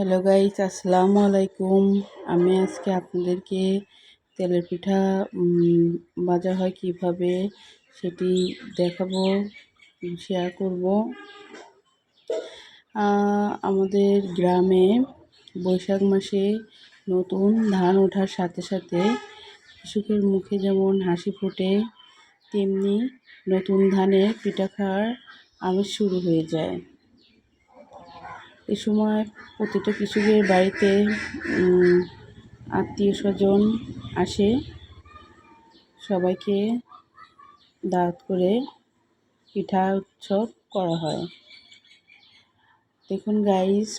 Hello guys আসসালামু আলাইকুম আমি আজকে আপনাদেরকে তেলের পিঠা ভাজা হয় কীভাবে সেটি দেখাবো শেয়ার করব। আমাদের গ্রামে বৈশাখ মাসে নতুন ধান ওঠার সাথে সাথে কৃষকের মুখে যেমন হাসি ফোটে, তেমনি নতুন ধানের পিঠা খাওয়ার আমেজ শুরু হয়ে যায়। এ সময় প্রতিটা কৃষকের বাড়িতে আত্মীয় স্বজন আসে। সবাইকে দাওয়াত করে পিঠা উৎসব করা হয়। দেখুন গাইস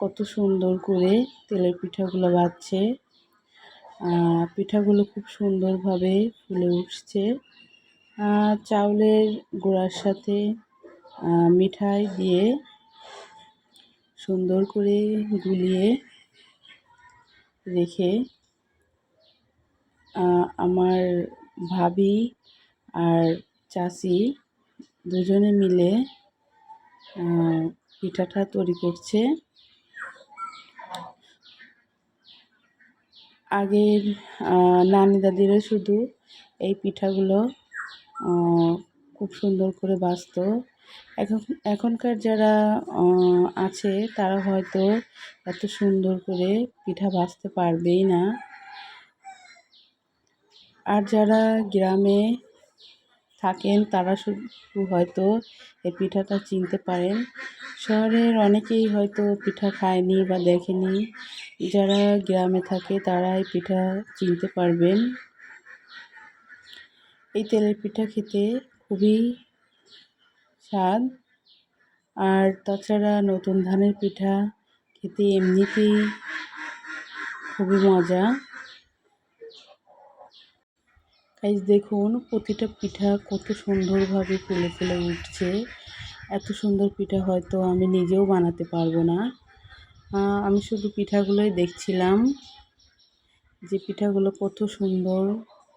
কত সুন্দর করে তেলের পিঠাগুলো বাজছে। পিঠাগুলো খুব সুন্দরভাবে ফুলে উঠছে। চাউলের গোড়ার সাথে মিঠাই দিয়ে সুন্দর করে গুলিয়ে রেখে আমার ভাবি আর চাষি দুজনে মিলে পিঠাটা তৈরি করছে। আগের নানি দাদিরা শুধু এই পিঠাগুলো খুব সুন্দর করে বাঁচত। এখন, এখনকার যারা আছে তারা হয়তো এত সুন্দর করে পিঠা ভাজতে পারবেই না। আর যারা গ্রামে থাকেন তারা শুধু হয়তো এই পিঠাটা চিনতে পারেন। শহরের অনেকেই হয়তো পিঠা খায়নি বা দেখেনি। যারা গ্রামে থাকে তারা এই পিঠা চিনতে পারবেন। এই তেলের পিঠা খেতে খুবই স্বাদ। আর তাছাড়া নতুন ধানের পিঠা খেতে এমনিতেই খুবই মজা। গাইজ দেখুন, প্রতিটা পিঠা কত সুন্দরভাবে ফুলে ফুলে উঠছে। এত সুন্দর পিঠা হয়তো আমি নিজেও বানাতে পারব না। আমি শুধু পিঠাগুলোই দেখছিলাম যে পিঠাগুলো কত সুন্দর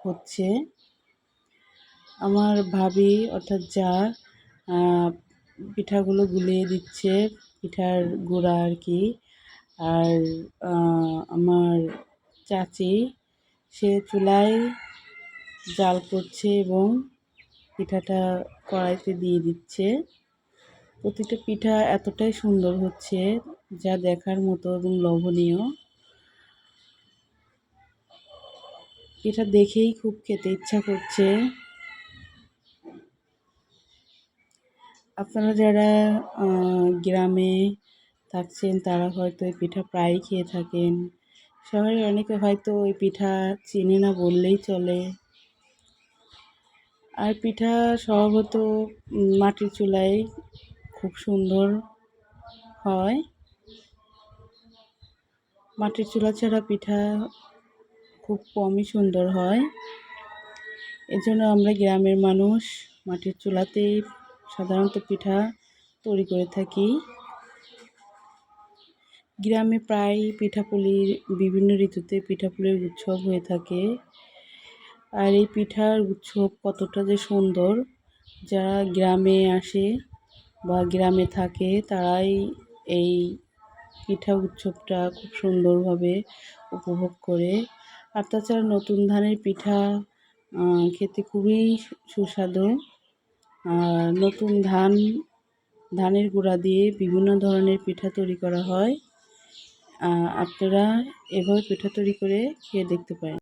হচ্ছে। আমার ভাবি, অর্থাৎ যা পিঠাগুলো গুলিয়ে দিচ্ছে, পিঠার গুঁড়া আর কি। আর আমার চাচি, সে চুলায় জাল করছে এবং পিঠাটা কড়াইতে দিয়ে দিচ্ছে। প্রতিটা পিঠা এতটাই সুন্দর হচ্ছে যা দেখার মতো এবং লোভনীয়। এটা দেখেই খুব খেতে ইচ্ছা করছে। আপনারা যারা গ্রামে থাকছেন, তারা হয়তো এই পিঠা প্রায়ই খেয়ে থাকেন। শহরে অনেকে হয়তো ওই পিঠা চিনে না বললেই চলে। আর পিঠা স্বভাবত মাটির চুলায় খুব সুন্দর হয়। মাটির চুলা ছাড়া পিঠা খুব কমই সুন্দর হয়। এজন্য আমরা গ্রামের মানুষ মাটির চুলাতেই সাধারণত পিঠা তৈরি করে থাকি। গ্রামে প্রায় পিঠাপুলির বিভিন্ন ঋতুতে পিঠাপুলির উৎসব হয়ে থাকে। আর এই পিঠার উৎসব কতটা যে সুন্দর যারা গ্রামে আসে বা গ্রামে থাকে, তারাই এই পিঠা উৎসবটা খুব সুন্দরভাবে উপভোগ করে। আর তাছাড়া নতুন ধানের পিঠা খেতে খুবই সুস্বাদু। নতুন ধান, ধানের গুঁড়া দিয়ে বিভিন্ন ধরনের পিঠা তৈরি করা হয়। আপনারা এভাবে পিঠা তৈরি করে খেয়ে দেখতে পারেন।